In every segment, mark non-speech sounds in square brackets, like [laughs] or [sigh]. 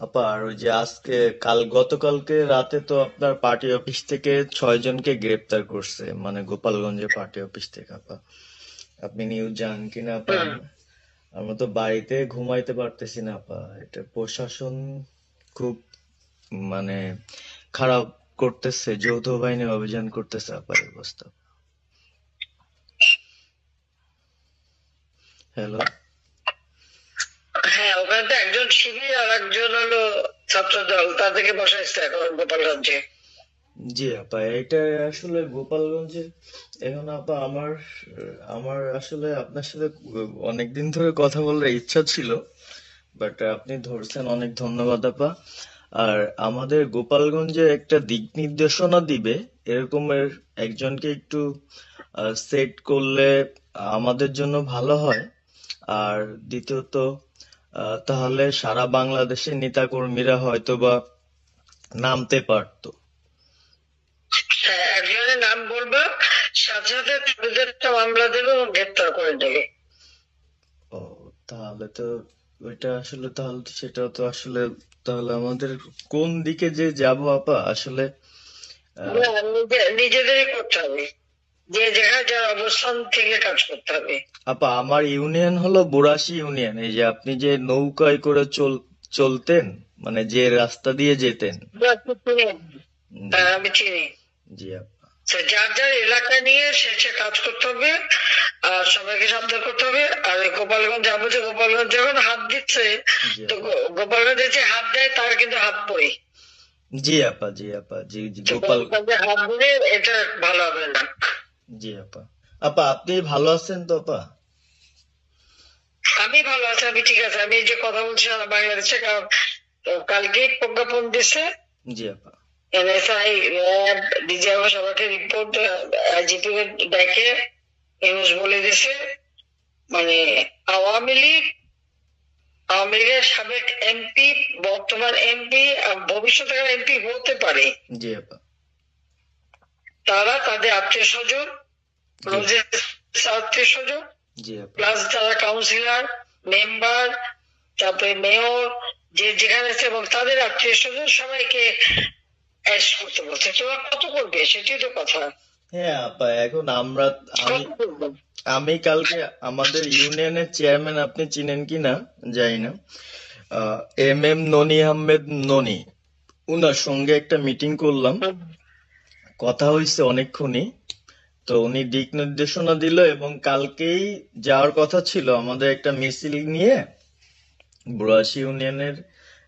আপা আর ওই যে আজকে কাল গতকালকে রাতে তো আপনার পার্টি অফিস থেকে ছয় জনকে গ্রেপ্তার করছে মানে গোপালগঞ্জের পার্টি অফিস থেকে আপা। আপনি নিউজ জানেন কিনা আপা? আমরা তো বাড়িতে ঘুমাইতে পারতেছি না আপা। এটা প্রশাসন খুব মানে খারাপ করতেছে যৌথ বাহিনী অভিযান করতেছে আপা এই অবস্থা। হ্যালো হ্যাঁ ওখানে তো একজন শিবির আর একজন হলো ছাত্র দল তাদেরকে বসাইছে এখন গোপালগঞ্জে। জি আপা, এটা আসলে গোপালগঞ্জে, এখন আপা আমার আমার আসলে আপনার সাথে অনেকদিন ধরে কথা বলার ইচ্ছা ছিল বাট আপনি ধরছেন, অনেক ধন্যবাদ আপা। আর আমাদের গোপালগঞ্জে একটা দিক নির্দেশনা দিবে, এরকমের একজনকে একটু সেট করলে আমাদের জন্য ভালো হয়। আর দ্বিতীয়ত তাহলে সারা বাংলাদেশের নেতাকর্মীরা হয়তো বা নামতে পারতো। হ্যাঁ একজনের নাম বলব সাথে সাথে তাদের মামলা দেবে এবং গ্রেপ্তার করে দেবে। ও তাহলে তো ওইটা আসলে তাহলে সেটা তো আসলে তাহলে আমাদের কোন দিকে যে যাব আপা? আসলে নিজেদেরই করতে হবে। যে জায়গায় যার অবস্থান থেকে কাজ করতে হবে। আপা আমার ইউনিয়ন হলো বুড়াশি ইউনিয়ন। এই যে আপনি যে নৌকায় করে চল চলতেন মানে যে রাস্তা দিয়ে যেতেন। হ্যাঁ, আমি চিনি। জি আপা। যার যার এলাকা নিয়ে সে সে কাজ করতে হবে আর সবাইকে সাবধান করতে হবে। আর গোপালগঞ্জ যাব যে গোপালগঞ্জ যখন হাত দিচ্ছে তো গোপালগঞ্জে যে হাত দেয় তার কিন্তু হাত পড়ে। জি আপা জি আপা জি জি গোপাল গোপালগঞ্জে হাত দিলে এটা ভালো হবে না। জি আপা। আপা আপনি ভালো আছেন তো আপা? আমি ভালো আছি আমি ঠিক আছে। আমি এই যে কথা বলছি সারা বাংলাদেশে কারণ তো প্রজ্ঞাপন দিছে। জি আপা। এনএসআই র্যাব ডিজিএফ সবাইকে রিপোর্ট আইজিপি ডেকে নিউজ বলে দিছে। মানে আওয়ামী লীগ আওয়ামী লীগের সাবেক এমপি বর্তমান এমপি ভবিষ্যতে এমপি হতে পারে। জি আপা। তারা তাদের আত্মীয় স্বজন আত্মীয় স্বজন প্লাস যারা কাউন্সিলর মেম্বার তারপরে মেয়র যে যেখানে এবং তাদের আত্মীয় স্বজন সবাইকে করতে বলছে। তোরা কত করবে? সেটাই তো কথা। হ্যাঁ আপা এখন আমরা আমি আমি কালকে আমাদের ইউনিয়নের চেয়ারম্যান আপনি চিনেন কি না? জানি না। এম এম ননি আহমেদ ননি। উনার সঙ্গে একটা মিটিং করলাম। কথা হয়েছে অনেকক্ষণই। তো উনি দিক নির্দেশনা দিল এবং কালকেই যাওয়ার কথা ছিল আমাদের একটা মিছিল নিয়ে। বুড়াশি ইউনিয়নের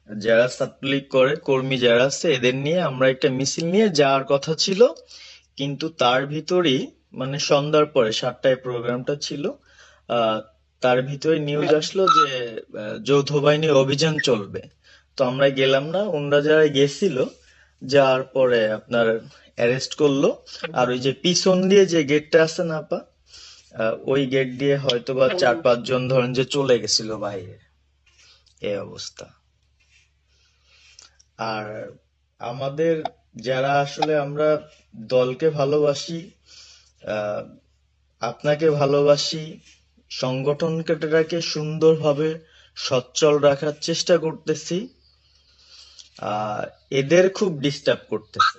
যারা ছাত্রলীগ করে, কর্মী যারা আছে, এদের নিয়ে আমরা একটা মিছিল নিয়ে যাওয়ার কথা ছিল। কিন্তু তার ভিতরেই মানে সন্ধ্যার পরে সাতটায় প্রোগ্রামটা ছিল তার ভিতরে নিউজ আসলো যে যৌথ বাহিনী অভিযান চলবে। তো আমরা গেলাম না ওনরা যারা গেছিল, যাওয়ার পরে আপনার অ্যারেস্ট করল। আর ওই যে পিছন দিয়ে যে গেটটা আছে না আপা ওই গেট দিয়ে হয়তো বা চার পাঁচজন ধরেন যে চলে গেছিল বাইরে। এই অবস্থা। আর আমাদের যারা আসলে আমরা দলকে ভালোবাসি আপনাকে ভালোবাসি সংগঠনটাকে সুন্দরভাবে সচ্ছল রাখার চেষ্টা করতেছি এদের খুব ডিস্টার্ব করতেছে।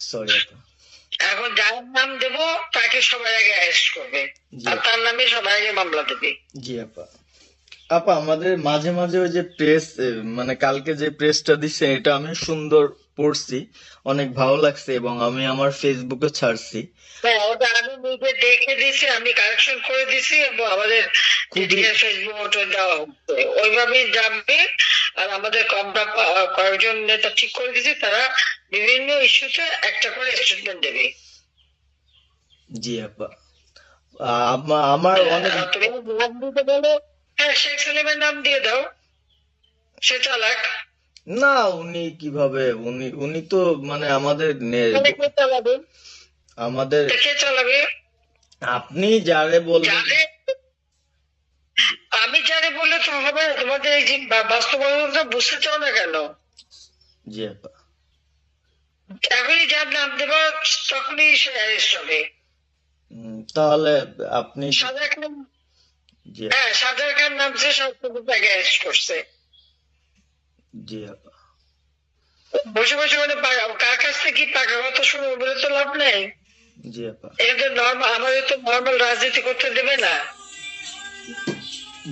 সরি এখন যার নাম দেব তাকে আগে অ্যারেস্ট করবে। আর তার নামে আগে মামলা দেবে। জি আপা। আপা আমাদের মাঝে মাঝে ওই যে প্রেস মানে কালকে যে প্রেসটা দিচ্ছে এটা আমি সুন্দর পড়ছি। অনেক ভালো লাগছে এবং আমি আমার ফেসবুকে ছাড়ছি। হ্যাঁ ওটা আমি নিজে দেখে দিছি আমি কারেকশন করে দিছি এবং আমাদের ফেসবুক ওটা দেওয়া হচ্ছে। ওইভাবেই যাবে। আর আমাদের আমরা কয়েকজন নেতা ঠিক করে দিছি তারা বিভিন্ন ইস্যুতে একটা করে স্টেটমেন্ট দেবে। জি আপা। আমার অনেক তুমি নাম দিতে বলো হ্যাঁ শেখ সালিমের নাম দিয়ে দাও। সে চালাক। না উনি কীভাবে? উনি উনি তো মানে আমাদের নে- তাহলে কে চালাবে? আমাদের কে চালাবে? আপনি যারে বলবেন যারে আমি যারে বললে তো হবে। তোমাদের এই বাস্তবতা বুঝতে চাও না কেন? জি আপা। এখনই যার নাম দেবো তখনই সে অ্যারেস্ট হবে। তাহলে আপনি সাজা খান হ্যাঁ সাজা খান নামছে সবকিছু তাকে অ্যারেস্ট করছে। জি আপা। বসে বসে মানে কার কাছ থেকে কি পাকা কথা শুনে বলে তো লাভ নেই? জি আপা। এটা নর্মাল আমাদের তো নর্মাল রাজনীতি করতে দেবে না।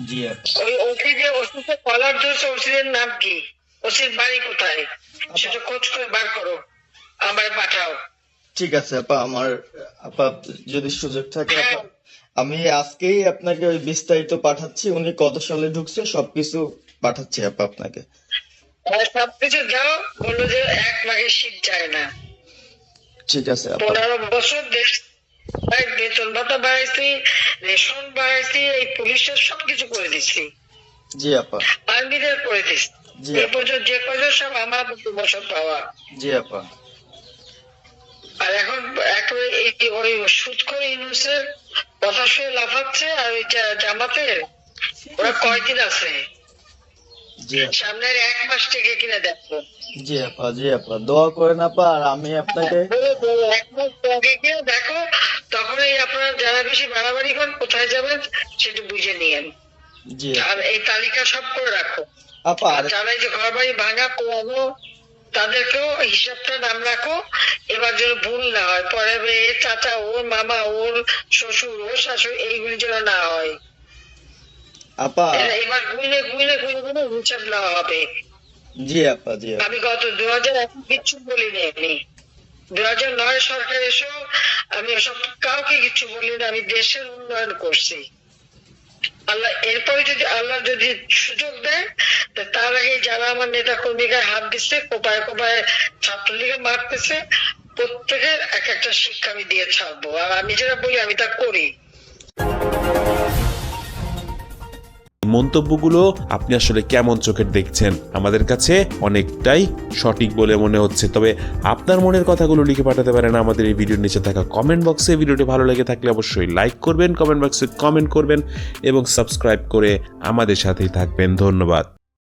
জি ওই ওসি যে ওসিতে কলার ধরছে ওসিদের নাম কি? ওসির বাড়ি কোথায়? সেটা খোঁজ করে বার করো আমার পাঠাও। ঠিক আছে আপা আমার আপা যদি সুযোগ থাকে আমি আজকেই আপনাকে ওই বিস্তারিত পাঠাচ্ছি উনি কত সালে ঢুকছে সবকিছু পাঠাচ্ছি আপা আপনাকে। আর সবকিছু দাও বলল যে এক মাঘের শীত যায় না। ঠিক আছে আপা। পনেরো বছর দেশ বেতন ভাতা বাড়াইছি রেশন বাড়াইছি এই পুলিশের সবকিছু করে দিচ্ছি জি আপা। আর্মিদের করে দিচ্ছি আপা। পর্যন্ত যে কয়জন সব আমার দু বছর পাওয়া। জি আপা। আর এখন একেবারে ওই সুদ করে ইউনুসের কথা শুনে লাফাচ্ছে আর ওই জা- জামাতের ওরা কয়দিন আছে? সামনের এক মাস থেকে কিনে দেখো। জি আপা জি আপা। দোয়া করেন আপা আর আমি আপনাকে [laughs] এক মাস আগে কিনে দেখো তখনই আপনারা যারা বেশি বাড়াবাড়ি করেন কোথায় যাবেন সেটা বুঝে নিয়েন। আর এই তালিকা সব করে রাখো। আর যারা এই যে ঘর বাড়ি ভাঙা পোড়ানো তাদেরকেও হিসাবটা নাম রাখো। এবার যেন ভুল না হয় পরে এ চাচা ওর মামা ওর শ্বশুর ওর শাশুড়ি এইগুলি যেন না হয়। আপা। এবার গুইনে গুইনে গুইনে গুইনে হিসাব নেওয়া হবে। জি আপা জি আমি গত দু হাজার এক কিচ্ছু বলিনি আমি। দু হাজার নয় সরকার এসেও আমি ওসব কাউকে কিছু বলি না, আমি দেশের উন্নয়ন করছি। আল্লাহ, এরপরে যদি আল্লাহ যদি সুযোগ দেয় তার আগে যারা আমার নেতা কর্মীকে হাত দিচ্ছে কোপায় কোপায় ছাত্রলীগে মারতেছে প্রত্যেকের এক একটা শিক্ষা আমি দিয়ে ছাড়বো। আর আমি যেটা বলি, আমি তা করি। মন্তব্যগুলো আপনি আসলে কেমন চোখের দেখছেন আমাদের কাছে অনেকটাই সঠিক বলে মনে হচ্ছে। তবে আপনার মনের কথাগুলো লিখে পাঠাতে পারেন আমাদের এই ভিডিওর নিচে থাকা কমেন্ট বক্সে ভিডিওটি ভালো লেগে থাকলে অবশ্যই লাইক করবেন কমেন্ট বক্সে কমেন্ট করবেন এবং সাবস্ক্রাইব করে আমাদের সাথেই থাকবেন। ধন্যবাদ।